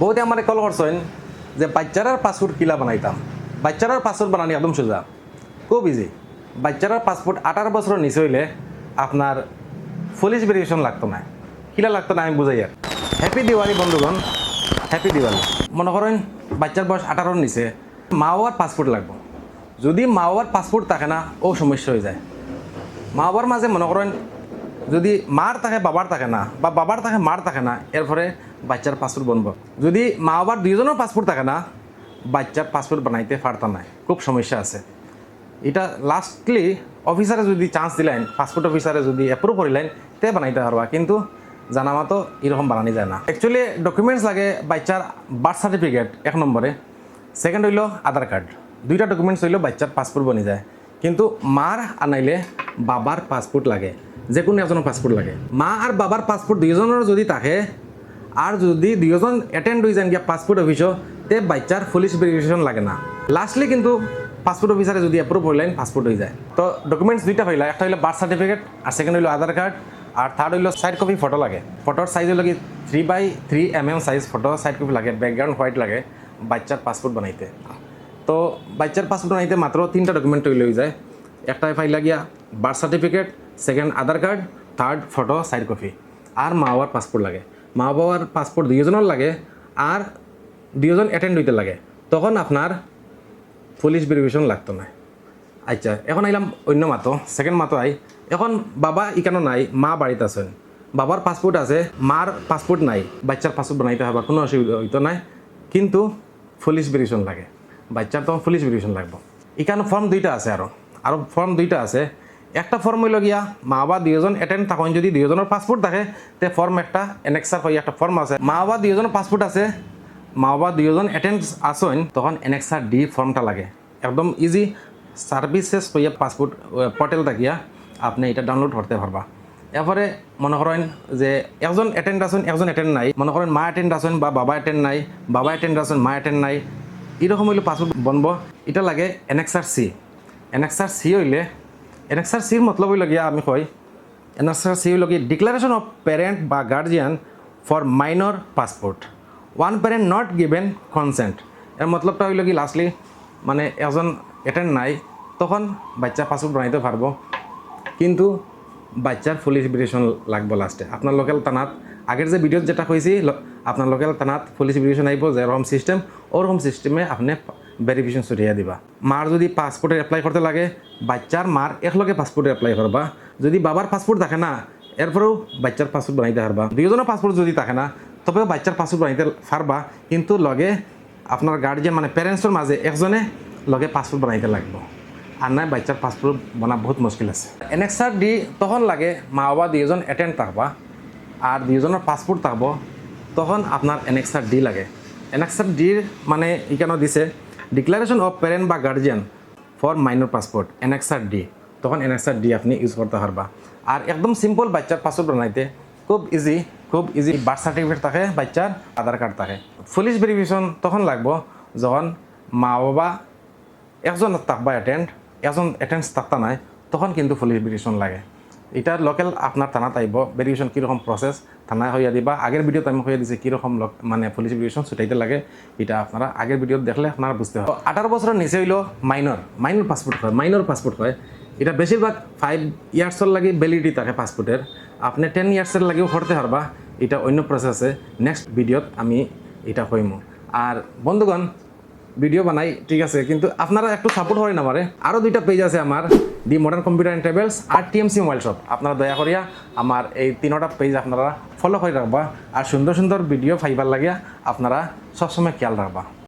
বহুতে আমার কল করছেন যে বাচ্চারার পাসপোর্ট কিলা বানাইতাম। বাচ্চারার পাসপোর্ট বানানি একদম সোজা। খুব ইজি বাচ্চারার পাসপোর্ট আঠারো বছরের নিচে হইলে আপনার পুলিশ ভেরিফিকেশন লাগতো না। কিলা লাগতো না আমি বুঝাই আর। হ্যাপি দিওয়ালি বন্ধুগণ। হ্যাপি দিওয়ালি মনে করেন বাচ্চার বয়স আঠারোর নিচে মা বাবার পাসপোর্ট লাগবে। যদি মা বাবার পাসপোর্ট থাকে না, ও সমস্যা হয়ে যায়। মা বাবার মাঝে মনে করেন যদি মার থাকে, বাবার থাকে না, বা বাবার থাকে, মার থাকে না, এরপরে বাচ্চার পাসপোর্ট বনব। যদি মা বাবার দুইজনের পাসপোর্ট থাকে না, বাচ্চার পাসপোর্ট বানাইতে পারতাম না। খুব সমস্যা আছে। এটা লাস্টলি অফিসারে যদি চান্স দিলেন পাসপোর্ট অফিসারে যদি অ্যাপ্রুভ করিলেন, তে বানাইতে পারবা। কিন্তু জানা মতো এরকম বানানি যায় না। অ্যাকচুয়ালি ডকুমেন্টস লাগে বাচ্চার বার্থ সার্টিফিকেট এক নম্বরে। সেকেন্ড হইল আধার কার্ড দুইটা ডকুমেন্টস হইল বাচ্চার পাসপোর্ট বনি যায়। কিন্তু মার আনাইলে বাবার পাসপোর্ট লাগে। যে কোনো একজনের পাসপোর্ট লাগে। মা আর বাবার পাসপোর্ট দুইজনের যদি থাকে আর যদি দুইজন অ্যাটেন্ড হয়ে যান গিয়া পাসপোর্ট অফিসও তে বাচ্চার পুলিশ ভেরিফিকেশন লাগে না। লাস্টলি কিন্তু পাসপোর্ট অফিসারে যদি অ্যাপ্রুভ হইলেন পাসপোর্ট হয়ে যায়। তো ডকুমেন্টস দুইটা হইলা একটা হইল বার্থ সার্টিফিকেট আর সেকেন্ড হইল আধার কার্ড আর থার্ড হইল সাইড কপি ফটো লাগে। ফটোর সাইজ হইল কি three by three M M size photo side copy লাগে ব্যাকগ্রাউন্ড হোয়াইট লাগে বাচ্চার পাসপোর্ট বানাইতে। তো বাচ্চার পাসপোর্ট বানাইতে মাত্র তিনটা ডকুমেন্ট হয়ে যায়। একটা ফাইল গিয়া birth certificate second Aadhaar card third photo side copy আর মা বাবার পাসপোর্ট লাগে। মা বাবার পাসপোর্ট দুইজনের লাগে আর দুইজন অ্যাটেন্ড হইতে লাগে। তখন আপনার পুলিশ ভেরিফিকেশন লাগতো না। আচ্ছা এখন আইলাম অন্য মাতো সেকেন্ড মাতো আই। এখন বাবা ইকানো নাই, মা বাড়িতে আছেন। বাবার পাসপোর্ট আছে, মার পাসপোর্ট নাই, বাচ্চার পাসপোর্ট বানাইতে হবে, কোনো অসুবিধা হইতো নাই কিন্তু পুলিশ ভেরিফিকেশন লাগে। বাচ্চার তখন পুলিশ ভেরিফিকেশন লাগবে। এখানে ফর্ম দুইটা আছে আরও আরও ফর্ম দুইটা আছে। একটা ফর্ম হইল গিয়া, মা বাবা দুইজন অ্যাটেন্ড থাকেন, যদি দুইজনের পাসপোর্ট থাকে, তে ফর্ম একটা এনেক্সার হয়ে একটা ফর্ম আছে। মা বাবা দুইজনের পাসপোর্ট আছে, মা বাবা দুইজন অ্যাটেন্ড আসেন তখন এনেক্সার ডি ফর্মটা লাগে। একদম ইজি সার্ভিসেস হইয়া পাসপোর্ট পোর্টাল থাকিয়া আপনি এটা ডাউনলোড করতে পারবা। এরপরে মনে করেন যে একজন অ্যাটেন্ড আছেন, একজন অ্যাটেন্ড নাই। মনে করেন মা অ্যাটেন্ড আছেন বা বাবা অ্যাটেন্ড নাই, বাবা অ্যাটেন্ড আছেন, মা অ্যাটেন্ড নাই, এরকম হইলে পাসপোর্ট বনব। এটা লাগে এনেক্সার সি এনেক্সার সি হইলে এনেক্সার সির মতলব হইল গিয়া আমি কই এনেক্সার সি হইল কি ডিক্লারেশন অফ প্যারেন্ট বা guardian for minor passport one parent not given consent এর মতলবটা হইল কি লাস্টলি মানে একজন অ্যাটেন্ড নাই, তখন বাচ্চা পাসপোর্ট বানাইতে পারব কিন্তু বাচ্চার পুলিশ ভেরিফিকেশন লাগবে লাস্টে আপনার লোকাল থানাত আগের যে ভিডিও যেটা কইছি আপনার লোকাল থানাত পুলিশ ভেরিফিকেশন আইব যেরকম সিস্টেম ওরকম সিস্টেমে আপনি ভেরিফিকেশন ছড়িয়ে দিবা। মার যদি পাসপোর্টে এপ্লাই করতে লাগে বাচ্চার মার একলগে পাসপোর্টে এপ্লাই করবা যদি বাবার পাসপোর্ট থাকে না এরপরেও বাচ্চার পাসপোর্ট বানাইতে পারবা দুইজনের পাসপোর্ট যদি থাকে না তবেও বাচ্চার পাসপোর্ট বানাইতে পারবা কিন্তু লগে আপনার গার্জিয়ান মানে প্যারেন্টসের মাঝে একজনে লগে পাসপোর্ট বানাইতে লাগবে। আর নাই বাচ্চার পাসপোর্ট বানা বহুত মুশকিল আছে। এনেক্সার ডি তখন লাগে মা বাবা দুইজন অ্যাটেন্ড থাকবা আর দুইজনের পাসপোর্ট থাকব তখন আপনার এনেক্সার ডি লাগে। এনেক্সার ডির মানে এখানে দিছে ডিক্লারেশন অফ প্যারেন্ট বা guardian for minor passport annexure D তখন এনেক্সার ডি আপনি ইউজ করতে পারবা। আর একদম সিম্পল বাচ্চার পাসপোর্ট বানাইতে খুব ইজি খুব ইজি বার্থ সার্টিফিকেট থাকে, বাচ্চার আধার কার্ড থাকে। পুলিশ ভেরিফিকেশন তখন লাগবো যখন মা বাবা একজন থাকবা অ্যাটেন্ড একজন অ্যাটেন্ড থাকতা নাই, তখন কিন্তু পুলিশ ভেরিফিকেশন লাগে। এটা লোকাল আপনার থানাত আইব ভেরিফিকেশন কীরকম প্রসেস থানায় হইয়া দিবা। আগের ভিডিওতে আমি হইয়া দিছি কীরকম মানে পুলিশ ভেরিফিকেশন ছুটাইতে লাগে। এটা আপনারা আগের ভিডিও দেখলে আপনারা বুঝতে হবে আঠারো বছরের নিচে হইল মাইনর মাইনর পাসপোর্ট হয় মাইনর পাসপোর্ট হয়। এটা বেশিরভাগ ফাইভ ইয়ার্সের লাগে ভ্যালিডিটি থাকে পাসপোর্টের আপনি টেন ইয়ার্সের লাগেও করতে পারবা। এটা অন্য প্রসেসে নেক্সট ভিডিওত আমি এটা কইম। আর বন্ধুগণ ভিডিও বানাই, ঠিক আছে, কিন্তু আপনারা একটু সাপোর্ট করেন আমারে। আরও দুইটা পেজ আছে আমার the modern computer and travels R TMC mobile shop আপনারা দয়া করিয়া আমার এই তিনোটা পেজ আপনারা ফলো করে রাখবা, আর সুন্দর সুন্দর ভিডিও ফাইবার লাগিয়া আপনারা সবসময় খেয়াল রাখবা।